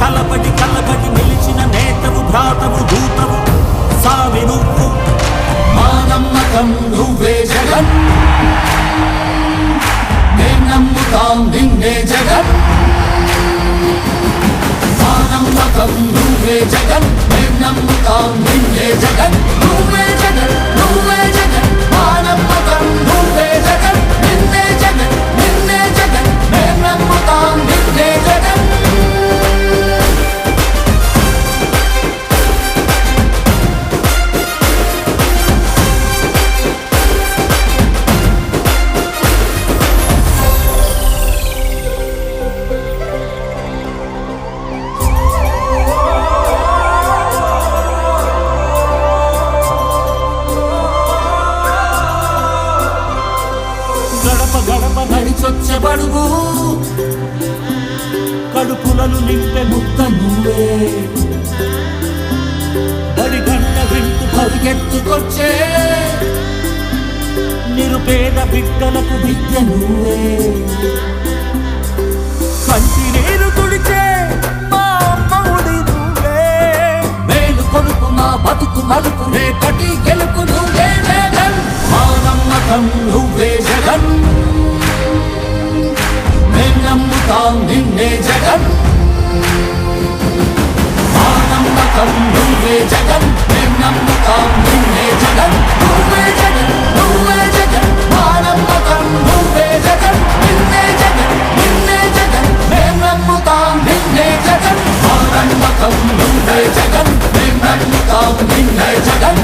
తలపడి తలబడి కలబడి నిలిచిన నేతవు భ్రాతవు దూతవు. సావి నువ్వు మా నమ్మకం నువ్వే జగన్. మేం నమ్ముతాం నిన్నే జగన్. మా నమ్మకం నువ్వే జగన్. మేం నమ్ముతాం నిన్నే జగన్. నువ్వే జగన్ నువ్వే జగన్. మా నమ్మకం నువ్వే జగన్. నిన్నే జగన్. నమ్మకం నువ్వే జగన్ మేం నమ్ముతాం నిన్నే జగన్ మా నమ్మకం నువ్వే జగన్ మేం నమ్ముతాం నిన్నే జగన్ నువ్వే జగన్ నువ్వే జగన్ మా నమ్మకం నువ్వే జగన్ నిన్నే జగన్ నిన్నే జగన్ మేం నమ్ముతాం నిన్నే జగన్ మా నమ్మకం నువ్వే జగన్ మేం నమ్ముతాం నిన్నే జగన్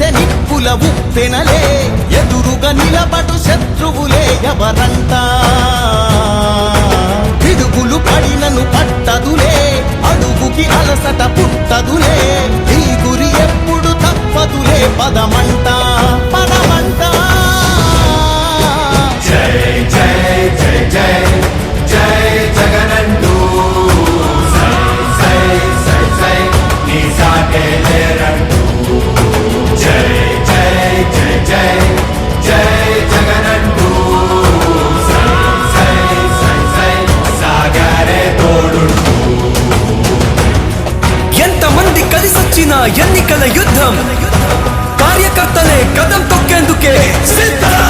రగిలితే నిప్పుల ఉప్పెనలే. ఎదురుగా నిలబడు శత్రువులే ఎవరంట పిడుగులు పడినను పట్టదులే. అడుగుకి అలసట పుట్టదులే. ఈ గురి ఎప్పుడు తప్పదులే పదమంట. పదమంట. జై జై జై జై. జై జై జై జగనంటూ సై తోడుంటూ ఎంతమంది కలిసొచ్చిన ఎన్నికల యుద్ధం? కార్యకర్తలే కదం తొక్కేందుకే సిద్ధం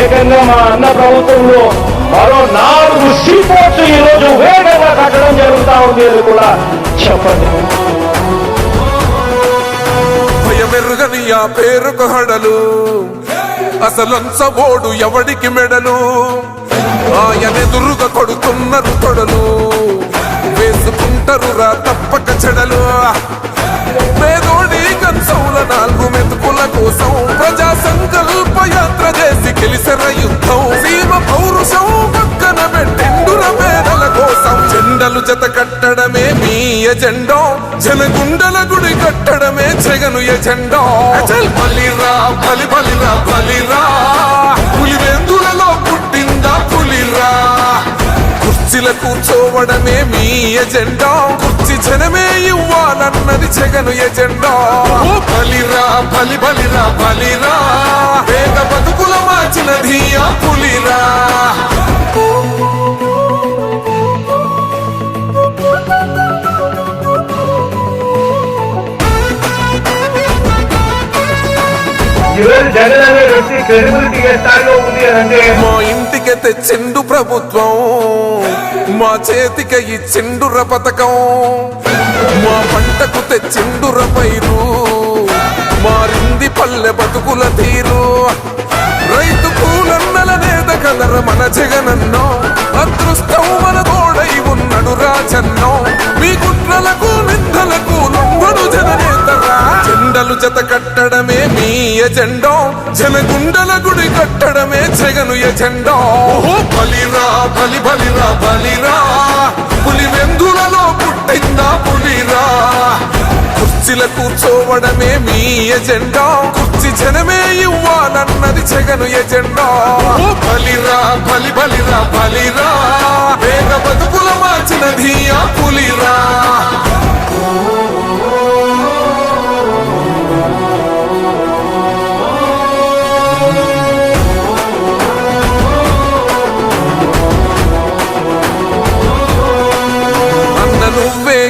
ఏకంగా మా అన్న ప్రభుత్వంలో మరో నాలుగు సీపోర్ట్స్ ఈ రోజు వేగంగా కట్టడం జరుగుతూ ఉంది అని కూడా చెప్పండి. భయమెరుగని ఆ పేరుకు హడలు. అసలంచబోడు ఎవడికి మెడలు? ఆయనెదురుగా కొడుతున్నారు తొడలు వేసుకుంటారు రా తప్పక చెడలు. పేదోడి కంచౌల నాలుగు మెతుకుల కోసం ప్రజా సంకల్ప యాత్ర చేసి గెలిసిన యుద్ధం. సీమ పౌరుషం పక్కన పెట్టిండుర పేదల కోసం. జెండలు జత కట్టడమే మీ ఎజెండో. జనగుండల గుడి కట్టడమే జగను ఎజెండో. అచల్ బలిరా బలి బలిరా బలిరా పులివెందులలో పుట్టిందా పులిరా కుర్చీల కూర్చోవడమే మీ ఎజెండా. జనమే ఇవ్వాలన్నది జగను ఎజెండా. ఓ బలిరా బలి బలిరా బలిరా. పేద బతుకుల మార్చినది ఆ పులిరా. ఈరోజు జగన్ అనే వ్యక్తి క్రెడిబిలిటీ ఏ స్థాయిలో ఉంది అని అంటే మా ఇంటికి తెచ్చిండు ప్రభుత్వం మా చేతికి ఇచ్చిండుర పథకం. మా పంటకు తెచ్చిండుర పైరు. మారింది పల్లె బతుకుల తీరు. రైతు కూలన్నల నేత కదర మన జగనన్నో. అదృష్టం మన తోడై ఉన్నడు రాజన్నో. మీ కుట్రలకు నిందలకు లొంగడు జననేతరా. జెండలు జత కట్టడమే మీ ఎజెండో. జనగుండల గుడి కట్టడమే జగను ఎజెండో. ఓ బలిరా బలి బలిరా బలిరా. పులి కుర్చీల కూర్చోవడమే మీ ఎజెండా. కుర్చీ జనమే ఇవ్వాలన్నది జగను ఎజెండా. బలిరా బలి బలిరా బలిరా. వేగ బతుకుల మార్చినది ఆ పులిరా.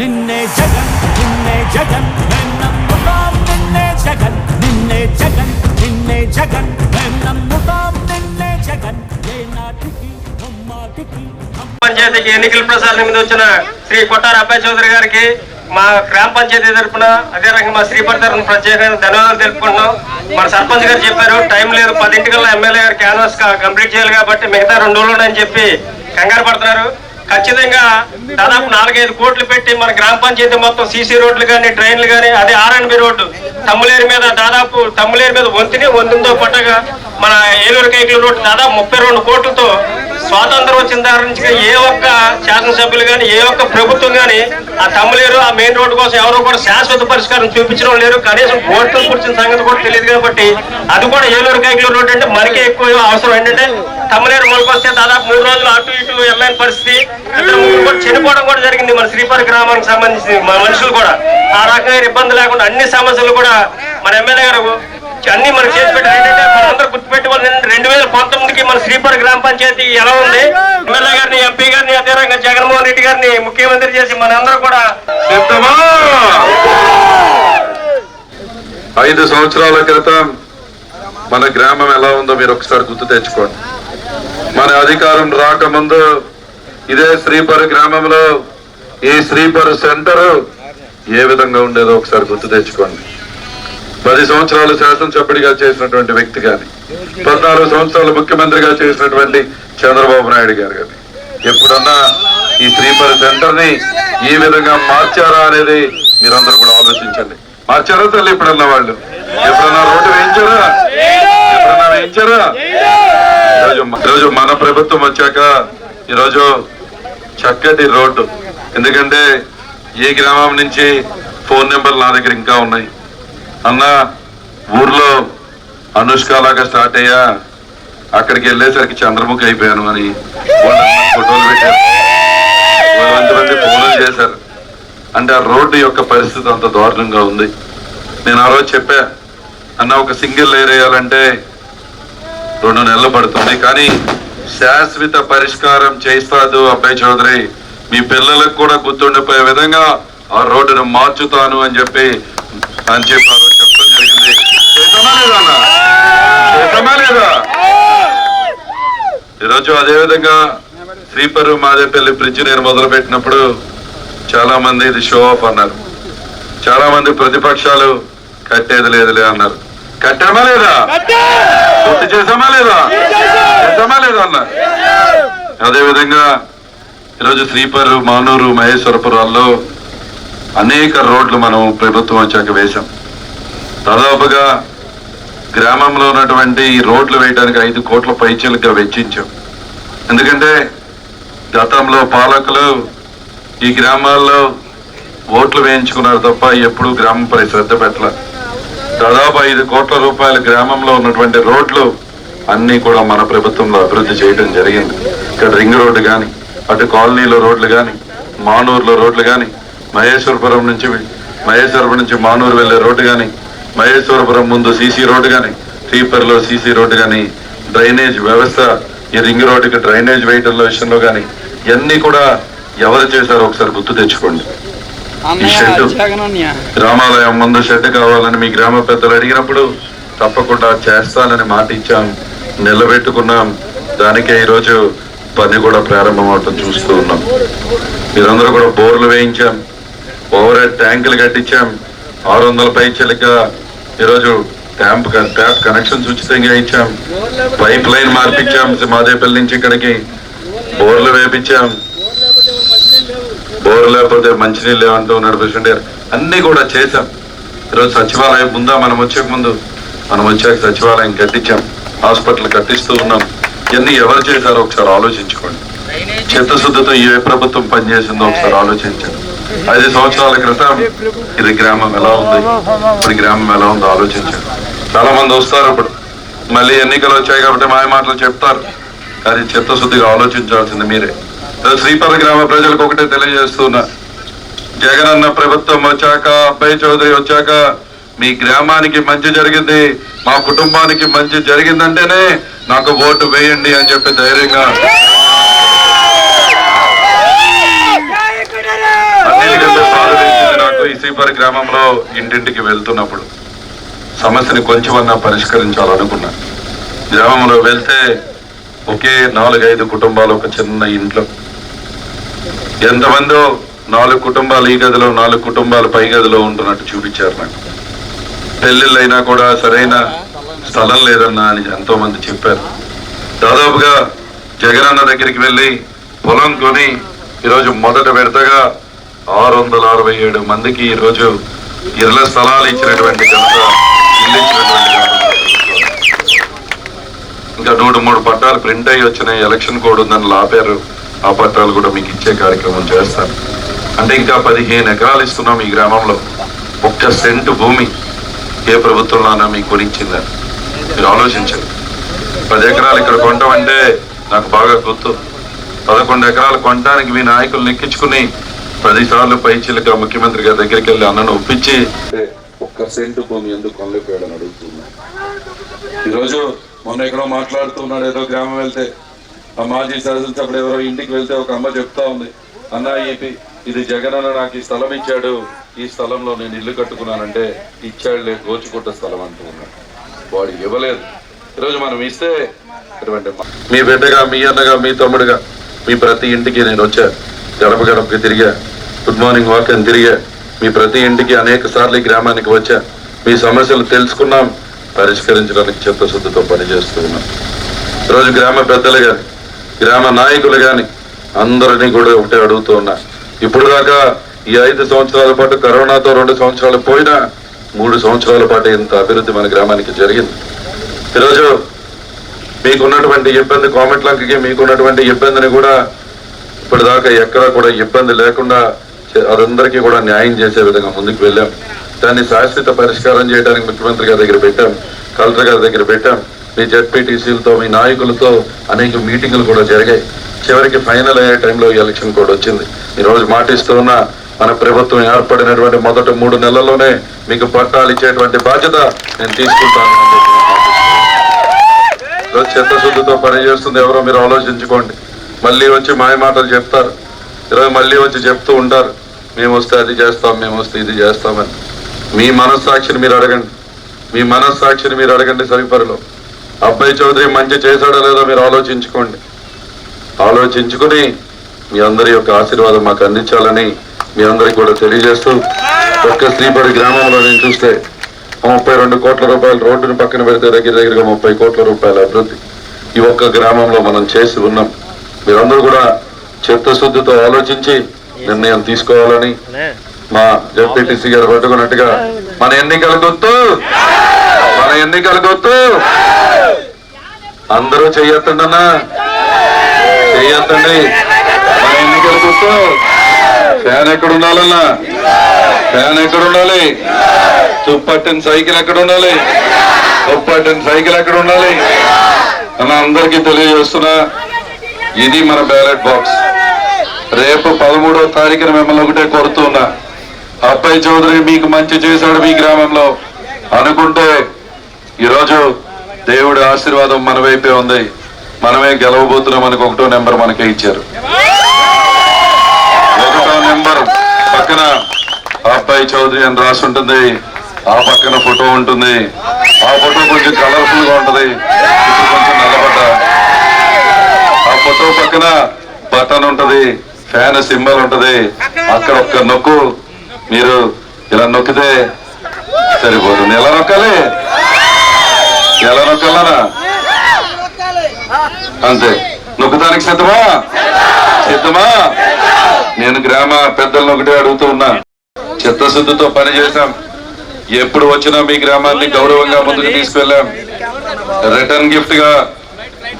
నిన్నే జగన్ నిన్నే జగన్ మేం నమ్ముతాం నిన్నే జగన్ నిన్నే జగన్ నిన్నే జగన్ మేం నమ్ముతాం నిన్నే జగన్. ఏ నాటికి నమ్మాటికి పంచాయతీకి ఎన్నికల ప్రచారం మీద వచ్చిన శ్రీ కొట్టారు అబ్బాయి చౌదరి గారికి మా గ్రామ పంచాయతీ తరఫున అదే రకంగా మా శ్రీపతి తరఫున ప్రత్యేకంగా ధన్యవాదాలు తెలుపుకుంటున్నాం. మన సర్పంచ్ గారు చెప్పారు టైం లేదు పదింటికల్లా ఎమ్మెల్యే గారు క్యాన్వాస్ కంప్లీట్ చేయాలి కాబట్టి మిగతా రెండు రోజులు అని చెప్పి కంగారు పడుతున్నారు. ఖచ్చితంగా దాదాపు నాలుగైదు కోట్లు పెట్టి మన గ్రామ పంచాయతీ మొత్తం సీసీ రోడ్లు కానీ ట్రైన్లు కానీ అదే ఆర్ఎన్బి రోడ్డు తమ్ములేరు మీద దాదాపు తమ్ములేరు మీద వంతిని వంతుతో పట్టగా మన ఏలూరు కైకుల రోడ్డు దాదాపు ముప్పై రెండు కోట్లతో స్వాతంత్రం వచ్చిన దగ్గర నుంచి ఏ ఒక్క శాసనసభ్యులు కానీ ఏ ఒక్క ప్రభుత్వం కానీ ఆ తమ్ములేరు ఆ మెయిన్ రోడ్డు కోసం ఎవరు కూడా శాశ్వత పరిష్కారం చూపించడం లేరు. కనీసం కోర్టులు కూర్చున్న సంగతి కూడా తెలియదు కాబట్టి అది కూడా ఏలూరు కైకిలు రోడ్డు అంటే మనకే ఎక్కువ అవసరం. ఏంటంటే తమ్ములేరు మొలకొస్తే దాదాపు మూడు రోజులు అటు ఇటు వెళ్ళని పరిస్థితి. చనిపోవడం కూడా జరిగింది మన శ్రీపరి గ్రామానికి సంబంధించి మన మనుషులు కూడా ఆ రకమైన ఇబ్బంది లేకుండా అన్ని సమస్యలు కూడా మన ఎమ్మెల్యే గారు అన్ని మనకు చేసి పెట్టారంటే ఏంటంటే మనందరూ గుర్తుపెట్టుకోవాలి. రెండు వేల పంతొమ్మిదికి మన శ్రీపరి గ్రామ పంచాయతీ ఎలా ఉంది? ఎమ్మెల్యే గారిని ఎంపీ గారిని అదే రకంగా జగన్మోహన్ రెడ్డి గారిని ముఖ్యమంత్రి చేసి మనందరూ కూడా ఐదు సంవత్సరాల క్రితం మన గ్రామం ఎలా ఉందో మీరు ఒకసారి గుర్తు తెచ్చుకోండి. మన అధికారం రాకముందు ఇదే శ్రీపరి గ్రామంలో ఈ శ్రీపరి సెంటర్ ఏ విధంగా ఉండేదో ఒకసారి గుర్తు తెచ్చుకోండి. పది సంవత్సరాలు శాసనసభ్యుడిగా చేసినటువంటి వ్యక్తి కానీ పద్నాలుగు సంవత్సరాలు ముఖ్యమంత్రిగా చేసినటువంటి చంద్రబాబు నాయుడు గారు కానీ ఎప్పుడన్నా ఈ శ్రీపరి సెంటర్ని ఈ విధంగా మార్చారా అనేది మీరందరూ కూడా ఆలోచించండి. మార్చారా తల్లి ఇప్పుడన్నా వాళ్ళు? ఎప్పుడన్నా రోడ్డు వేయించారా? ఎప్పుడన్నా వేయించారా? ఈరోజు ఈరోజు మన ప్రభుత్వం వచ్చాక ఈరోజు చక్కటి రోడ్డు. ఎందుకంటే ఏ గ్రామం నుంచి ఫోన్ నెంబర్లు నా దగ్గర ఇంకా ఉన్నాయి. అన్న ఊర్లో అనుష్క లాగా స్టార్ట్ అయ్యా. అక్కడికి వెళ్ళేసరికి చంద్రముఖి అయిపోయాను అని వాళ్ళందరూ ఫోటోలు పెట్టారు. ఫోన్లు చేశారు. అంటే ఆ రోడ్డు యొక్క పరిస్థితి అంత దారుణంగా ఉంది. నేను ఆ రోజు చెప్పా అన్న ఒక సింగిల్ లేయర్ వేయాలంటే రెండు నెలలు పడుతుంది. కానీ శాశ్వత పరిష్కారం చేస్తాదు అబ్బాయి చౌదరి. మీ పిల్లలకు కూడా గుర్తుండిపోయే విధంగా ఆ రోడ్డును మార్చుతాను అని చెప్పి అని చెప్పి చెప్పడం జరిగింది. చేతమా లేదా అన్న? లేదా? ఈరోజు అదేవిధంగా శ్రీపరు మాదేపల్లి బ్రిడ్జ్ నేను మొదలు పెట్టినప్పుడు చాలా మంది ఇది షో ఆఫ్ అన్నారు. చాలా మంది ప్రతిపక్షాలు కట్టేది లేదులే అన్నారు. కట్టామా లేదా? పూర్తి చేసామా లేదా? చేసామా లేదా అన్న? అదేవిధంగా ఈరోజు శ్రీపరు మానూరు మహేశ్వరపురాల్లో అనేక రోడ్లు మనం ప్రభుత్వం వచ్చాక వేశాం. దాదాపుగా గ్రామంలో ఉన్నటువంటి ఈ రోడ్లు వేయడానికి ఐదు కోట్ల పైచలుగా వెచ్చించాం. ఎందుకంటే గతంలో పాలకులు ఈ గ్రామాల్లో ఓట్లు వేయించుకున్నారు తప్ప ఎప్పుడు గ్రామంపై శ్రద్ధ పెట్టలేదు దాదాపు ఐదు కోట్ల రూపాయల గ్రామంలో ఉన్నటువంటి రోడ్లు అన్ని కూడా మన ప్రభుత్వంలో అభివృద్ధి చేయడం జరిగింది. ఇక్కడ రింగ్ రోడ్డు కానీ అటు కాలనీలో రోడ్లు కానీ మానూరులో రోడ్లు కానీ మహేశ్వరపురం నుంచి మహేశ్వరపురం నుంచి మానూరు వెళ్ళే రోడ్డు కానీ మహేశ్వరపురం ముందు సీసీ రోడ్డు కానీ శ్రీపర్లో సీసీ రోడ్డు కానీ డ్రైనేజ్ వ్యవస్థ ఈ రింగ్ రోడ్డుకి డ్రైనేజ్ వేయడంలో విషయంలో కానీ ఇవన్నీ కూడా ఎవరు చేశారో ఒకసారి గుర్తు తెచ్చుకోండి. ఈ షెడ్ రామాలయం ముందు షెడ్ కావాలని మీ గ్రామ పెద్దలు అడిగినప్పుడు తప్పకుండా చేస్తానని మాట ఇచ్చాం నిలబెట్టుకున్నాం. దానికే ఈరోజు పని కూడా ప్రారంభం అవటం చూస్తూ ఉన్నాం. మీరందరూ కూడా బోర్లు వేయించాం. ఓవర్ హెడ్ ట్యాంకులు కట్టించాం. ఆరు వందల పై చిలక ఈరోజు ట్యాంప్ ట్యాప్ కనెక్షన్స్ ఉచితంగా ఇచ్చాం. Pipe line మార్పించాం. మాదేపల్లి నుంచి ఇక్కడికి బోర్లు వేపించాం. బోర్ లేకపోతే మంచినీళ్ళు లేవంటూ గారు అన్ని కూడా చేశాం. ఈరోజు సచివాలయం ముందా మనం వచ్చే ముందు మనం వచ్చాక సచివాలయం కట్టించాం. హాస్పిటల్ కట్టిస్తూ ఉన్నాం. ఇవన్నీ ఎవరు చేశారో ఒకసారి ఆలోచించుకోండి. చిత్తశుద్ధితో ఏ ప్రభుత్వం పనిచేసిందో ఒకసారి ఆలోచించండి. ఐదు సంవత్సరాల క్రితం ఇది గ్రామం ఎలా ఉంది? ఇప్పుడు గ్రామం ఎలా ఉందో ఆలోచించారు చాలా మంది వస్తారు ఇప్పుడు. మళ్ళీ ఎన్నికలు వచ్చాయి కాబట్టి మాయ మాటలు చెప్తారు. కానీ చిత్తశుద్ధిగా ఆలోచించాల్సింది మీరే. శ్రీపద గ్రామ ప్రజలకు ఒకటే తెలియజేస్తున్నా. జగనన్న ప్రభుత్వం వచ్చాక అబ్బాయి చౌదరి వచ్చాక మీ గ్రామానికి మంచి జరిగింది మా కుటుంబానికి మంచి జరిగిందంటేనే నాకు ఓటు వేయండి అని చెప్పి ధైర్యంగా అన్నిటికంటే బాధ వేసింది నాకు ఈ శ్రీపరి గ్రామంలో ఇంటింటికి వెళ్తున్నప్పుడు సమస్యని కొంచెమన్నా పరిష్కరించాలనుకున్నా. గ్రామంలో వెళ్తే ఒకే నాలుగైదు కుటుంబాలు ఒక చిన్న ఇంట్లో. ఎంతమందో నాలుగు కుటుంబాలు ఈ గదిలో నాలుగు కుటుంబాలు పై గదిలో ఉంటున్నట్టు చూపించారు నాకు. పెళ్ళిళ్ళైనా కూడా సరైన స్థలం లేదన్నా అని ఎంతో మంది చెప్పారు. దాదాపుగా జగనన్న దగ్గరికి వెళ్ళి పొలం కొని ఈరోజు మొదట విడతగా ఆరు వందల అరవై ఏడు మందికి ఈరోజు ఇళ్ళ స్థలాలు ఇచ్చినటువంటి ఘనత ఇల్లు ఇచ్చినటువంటి ఇంకా నూట మూడు పట్టాలు ప్రింట్ అయ్యి వచ్చినాయి ఎలక్షన్ కోడ్ ఉందని లాపారు. ఆ పట్టాలు కూడా మీకు ఇచ్చే కార్యక్రమం చేస్తాను. అంటే ఇంకా పదిహేను ఎకరాలు ఇస్తున్నాం ఈ గ్రామంలో. ఒక్క సెంటు భూమి ఏ ప్రభుత్వంలోనా మీకు కొనిచ్చిందని. మీరు ఆలోచించండి. పది ఎకరాలు ఇక్కడ కొంటామంటే నాకు బాగా గుర్తు. పదకొండు ఎకరాలు కొనడానికి మీ నాయకులు నెక్కించుకుని పది సార్లు పైచిలుగా ముఖ్యమంత్రి గారి దగ్గరికి వెళ్ళి అన్నను ఒప్పించి ఒక్క సెంటు భూమి ఎందుకు కొనలేకపోయాడని అడుగుతున్నా. ఈరోజు మొన్న ఎక్కడో మాట్లాడుతున్నాడు ఏదో గ్రామం వెళ్తే. ఆ మాజీ శాసనసభ్యుడు ఎవరో ఇంటికి వెళ్తే ఒక అమ్మ చెప్తా ఉంది. అన్న ఇది ఇది జగన్ అన్న నాకు ఈ స్థలం ఇచ్చాడు. ఈ స్థలంలో నేను ఇల్లు కట్టుకున్నానంటే ఇచ్చాడులే గోచుకుంట స్థలం అంటూ ఉన్నాడు వాడు ఇవ్వలేదు. ఈరోజు మనం ఇస్తే మా- బిడ్డగా మీ అన్నగా మీ తమ్ముడుగా మీ ప్రతి ఇంటికి నేను వచ్చా గడప గడపకి తిరిగా. గుడ్ మార్నింగ్ వాక్ అని తిరిగా. మీ ప్రతి ఇంటికి అనేక సార్లు ఈ గ్రామానికి వచ్చా. మీ సమస్యలు తెలుసుకున్నాం. పరిష్కరించడానికి చిత్తశుద్ధితో పనిచేస్తూ ఉన్నాం. ఈరోజు గ్రామ పెద్దలు కానీ గ్రామ నాయకులు కానీ అందరినీ కూడా ఒకటే అడుగుతూ ఉన్నా. ఇప్పుడు దాకా ఈ ఐదు సంవత్సరాల పాటు కరోనాతో రెండు సంవత్సరాలు పోయినా మూడు సంవత్సరాల పాటు ఇంత అభివృద్ధి మన గ్రామానికి జరిగింది. ఈరోజు మీకున్నటువంటి ఇబ్బంది కోమట్లంకకి మీకున్నటువంటి ఇబ్బందిని కూడా ఇప్పటిదాకా ఎక్కడా కూడా ఇబ్బంది లేకుండా చే- అదందరికీ కూడా న్యాయం చేసే విధంగా ముందుకు వెళ్ళాం. దాన్ని శాశ్వత పరిష్కారం చేయడానికి ముఖ్యమంత్రి గారి దగ్గర పెట్టాం కలెక్టర్ గారి దగ్గర పెట్టాం. మీ జడ్పీటీసీలతో మీ నాయకులతో అనేక మీటింగులు కూడా జరిగాయి. చివరికి ఫైనల్ అయ్యే టైంలో ఎలక్షన్ కూడా వచ్చింది. ఈరోజు మాటిస్తున్న మన ప్రభుత్వం ఏర్పడినటువంటి మొదటి మూడు నెలల్లోనే మీకు పట్టాలు ఇచ్చేటువంటి బాధ్యత నేను తీసుకుంటాను చెత్తశుద్ధితో పనిచేస్తుంది ఈరోజు చిత్తశుద్ధితో ఎవరో మీరు ఆలోచించుకోండి. మళ్ళీ వచ్చి మాయ మాటలు చెప్తారు. ఈరోజు మళ్ళీ వచ్చి చెప్తూ ఉంటారు. మేము వస్తే అది చేస్తాం మేము వస్తే ఇది చేస్తామని. మీ మనస్సాక్షిని మీరు అడగండి. మీ మనస్సాక్షిని మీరు అడగండి సరిపరిలో అబ్బాయి చౌదరి మంచి చేశాడో లేదో మీరు ఆలోచించుకోండి. ఆలోచించుకుని మీ అందరి యొక్క ఆశీర్వాదం మాకు అందించాలని మీ అందరికి కూడా తెలియజేస్తూ ఒక్క శ్రీపరి గ్రామంలో నేను చూస్తే ముప్పై రెండు కోట్ల రూపాయలు రోడ్డుని పక్కన పెడితే దగ్గర దగ్గరగా ముప్పై కోట్ల రూపాయల అభివృద్ధి ఈ ఒక్క గ్రామంలో మనం చేసి ఉన్నాం. మీరందరూ కూడా చిత్తశుద్ధితో ఆలోచించి నిర్ణయం తీసుకోవాలని మా జడ్పీటీసీ గారు పట్టుకున్నట్టుగా మన ఎన్నికల గుర్తు! మన ఎన్నికల గుర్తు! అందరూ చెయ్యొద్దండి అన్నా చెయ్యొద్దండి మన ఎన్నికల గుర్తు! ఫ్యాన్ ఎక్కడ ఉండాలన్నా ఫ్యాన్ ఎక్కడ ఉండాలి తుప్పట్టిన సైకిల్ ఎక్కడ ఉండాలి తుప్పట్టిన సైకిల్ ఎక్కడ ఉండాలి అన్న అందరికీ తెలియజేస్తున్నా. ఇది మన బ్యాలెట్ బాక్స్ రేపు పదమూడవ తారీఖున మిమ్మల్ని ఒకటే కోరుతున్నా. అబ్బాయి చౌదరి మీకు మంచి చేశాడు మీ గ్రామంలో. అనుకుంటే ఈరోజు దేవుడి ఆశీర్వాదం మన వైపే ఉంది. మనమే గెలవబోతున్నాం మనకు ఒకటో నెంబర్ మనకే ఇచ్చారు. ఒకటో నెంబర్ పక్కన అబ్బాయి చౌదరి అని రాసి ఉంటుంది ఆ పక్కన ఫోటో ఉంటుంది. ఆ ఫోటో కొంచెం కలర్ఫుల్గా ఉంటది. కొంచెం ఫోటో పక్కన బటన్ ఉంటది ఫ్యాన్ సింబల్ ఉంటది. అక్కడ ఒక్క నొక్కు మీరు ఇలా నొక్కితే సరిపోతుంది ఎలా నొక్కాలి? ఎలా నొక్కాలనా? అంతే. నొక్కడానికి సిద్ధమా? సిద్ధమా? నేను గ్రామ పెద్దలను ఒకటే అడుగుతూ ఉన్నా. చిత్తశుద్ధితో పని చేశాం. ఎప్పుడు వచ్చినా మీ గ్రామాన్ని గౌరవంగా ముందుకు తీసుకెళ్ళాం. రిటర్న్ గిఫ్ట్గా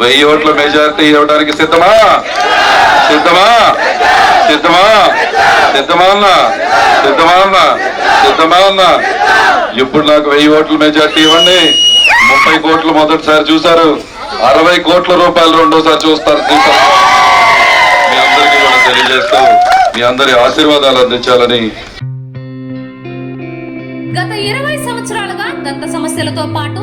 వెయ్యి ఓట్ల మెజారిటీ ఇవ్వడానికి సిద్ధమా? సిద్ధమా? సిద్ధమా? సిద్ధమా అన్న? సిద్ధమా అన్న? సిద్ధమా అన్న? ఇప్పుడు నాకు వెయ్యి ఓట్ల మెజారిటీ ఇవ్వండి. ముప్పై కోట్లు మొదటిసారి చూశారు. అరవై కోట్ల రూపాయలు రెండోసారి చూస్తారు చూస్తారు. మీ అందరికీ కూడా తెలియజేస్తూ మీ అందరి ఆశీర్వాదాలు అందించాలని గత ఇరవై సంవత్సరాలుగా దంత సమస్యలతో పాటు